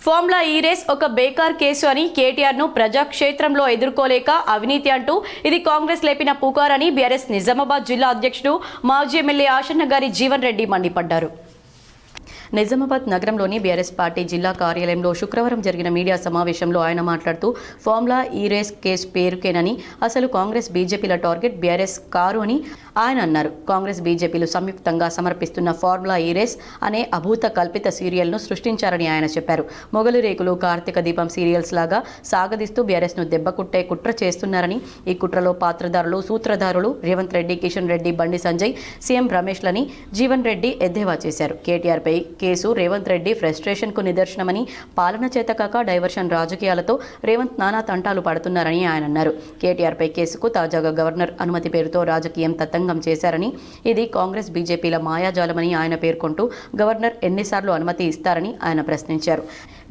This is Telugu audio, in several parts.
ఫార్ములా ఈ రేస్ ఒక బేకార్ కేసు అని కేటీఆర్ను ప్రజాక్షేత్రంలో ఎదుర్కోలేక అవినీతి అంటూ ఇది కాంగ్రెస్ లేపిన పుకారని బీఆర్ఎస్ నిజామాబాద్ జిల్లా అధ్యక్షుడు మాజీ ఎమ్మెల్యే ఆశన్న గారి జీవన్ రెడ్డి మండిపడ్డారు. నిజామాబాద్ నగరంలోని బీఆర్ఎస్ పార్టీ జిల్లా కార్యాలయంలో శుక్రవారం జరిగిన మీడియా సమావేశంలో ఆయన మాట్లాడుతూ ఫార్ములా ఈ రేస్ కేసు పేరుకేనని అసలు కాంగ్రెస్ బీజేపీల టార్గెట్ బీఆర్ఎస్ కారు అని ఆయన అన్నారు. కాంగ్రెస్ బీజేపీలు సంయుక్తంగా సమర్పిస్తున్న ఫార్ములా ఈ రేస్ అనే అభూత కల్పిత సీరియల్ను సృష్టించారని ఆయన చెప్పారు. మొగలి రేకులు కార్తీక దీపం సీరియల్స్ లాగా సాగదీస్తూ బీఆర్ఎస్ను దెబ్బకుట్టే కుట్ర చేస్తున్నారని ఈ కుట్రలో పాత్రధారులు సూత్రధారులు రేవంత్ రెడ్డి కిషన్ రెడ్డి బండి సంజయ్ సీఎం రమేష్లని జీవన్ రెడ్డి ఎద్దేవా చేశారు. కేటీఆర్పై కేసు రేవంత్ రెడ్డి ఫ్రస్ట్రేషన్కు నిదర్శనమని పాలన చేతకాక డైవర్షన్ రాజకీయాలతో రేవంత్ నానా తంటాలు పడుతున్నారని ఆయన అన్నారు. కేటీఆర్పై కేసుకు తాజాగా గవర్నర్ అనుమతి పేరుతో రాజకీయం తతంగం చేశారని ఇది కాంగ్రెస్ బీజేపీల మాయాజాలమని ఆయన పేర్కొంటూ గవర్నర్ ఎన్నిసార్లు అనుమతి ఇస్తారని ఆయన ప్రశ్నించారు.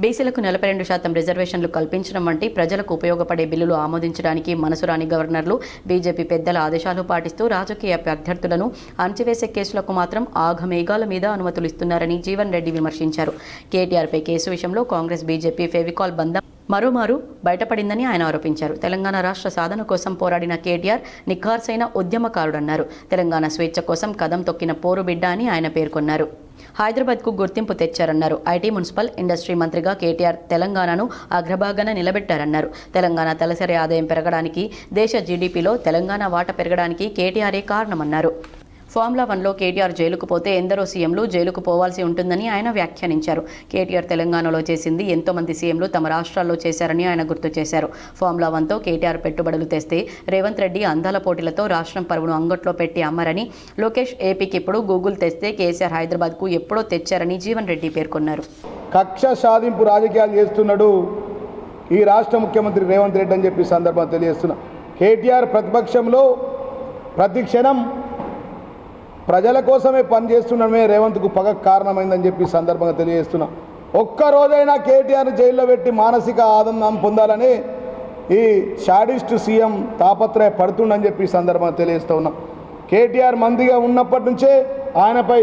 బీసీలకు నలభై రెండు శాతం రిజర్వేషన్లు కల్పించడం వంటి ప్రజలకు ఉపయోగపడే బిల్లులు ఆమోదించడానికి మనసురాని గవర్నర్లు బీజేపీ పెద్దల ఆదేశాలు పాటిస్తూ రాజకీయ అభ్యర్థులను అణచివేసే కేసులకు మాత్రం ఆఘమేఘాల మీద అనుమతులు ఇస్తున్నారని జీవన్ రెడ్డి విమర్శించారు. కేటీఆర్పై కేసు విషయంలో కాంగ్రెస్ బీజేపీ ఫెవికాల్ బంధం మరోమారు బయటపడిందని ఆయన ఆరోపించారు. తెలంగాణ రాష్ట్ర సాధన కోసం పోరాడిన కేటీఆర్ నిఖార్సైన ఉద్యమకారుడన్నారు. తెలంగాణ స్వేచ్ఛ కోసం కదం తొక్కిన పోరుబిడ్డ అని ఆయన పేర్కొన్నారు. హైదరాబాద్కు గుర్తింపు తెచ్చారన్నారు. ఐటీ మున్సిపల్ ఇండస్ట్రీ మంత్రిగా కేటీఆర్ తెలంగాణను అగ్రభాగాన నిలబెట్టారన్నారు. తెలంగాణ తలసరి ఆదాయం పెరగడానికి దేశ జీడీపీలో తెలంగాణ వాట పెరగడానికి కేటీఆరే కారణమన్నారు. ఫార్ములా వన్లో కేటీఆర్ జైలుకు పోతే ఎందరో సీఎంలు జైలుకు పోవాల్సి ఉంటుందని ఆయన వ్యాఖ్యానించారు. కేటీఆర్ తెలంగాణలో చేసింది ఎంతో మంది సీఎంలు తమ రాష్ట్రాల్లో చేశారని ఆయన గుర్తు చేశారు. ఫార్ములా వన్తో కేటీఆర్ పెట్టుబడులు తెస్తే రేవంత్ రెడ్డి అందాల పోటీలతో రాష్ట్రం పరువును అంగట్లో పెట్టి అమ్మారని లోకేష్ ఏపీకి ఇప్పుడు గూగుల్ తెస్తే కేసీఆర్ హైదరాబాద్కు ఎప్పుడో తెచ్చారని జీవన్ రెడ్డి పేర్కొన్నారు. కక్ష సాధింపు రాజకీయాలు చేస్తున్నాడు ఈ రాష్ట్ర ముఖ్యమంత్రి రేవంత్ రెడ్డి అని చెప్పి సందర్భం తెలియజేస్తున్నా. కేటీఆర్ ప్రతిపక్షంలో ప్రతి క్షణం ప్రజల కోసమే పనిచేస్తున్నామే రేవంత్కు పగ కారణమైందని చెప్పి సందర్భంగా తెలియజేస్తున్నా. ఒక్క రోజైనా కేటీఆర్ జైల్లో పెట్టి మానసిక ఆనందం పొందాలని ఈ షాడిస్ట్ సీఎం తాపత్రయ పడుతుండని చెప్పి సందర్భంగా తెలియజేస్తూ ఉన్నాం. కేటీఆర్ మందిగా ఉన్నప్పటి నుంచే ఆయనపై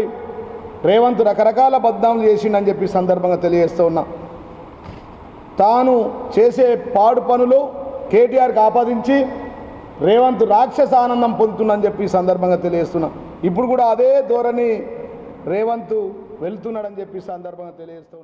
రేవంత్ రకరకాల బద్నాములు చేసిండని చెప్పి సందర్భంగా తెలియజేస్తూ ఉన్నా. తాను చేసే పాడు పనులు కేటీఆర్కి ఆపాదించి రేవంత్ రాక్షస ఆనందం పొందుతుందని చెప్పి సందర్భంగా తెలియజేస్తున్నా. ఇప్పుడు కూడా అదే ధోరణి రేవంత్ వెళ్తున్నాడని చెప్పి సందర్భంగా తెలియజేస్తూ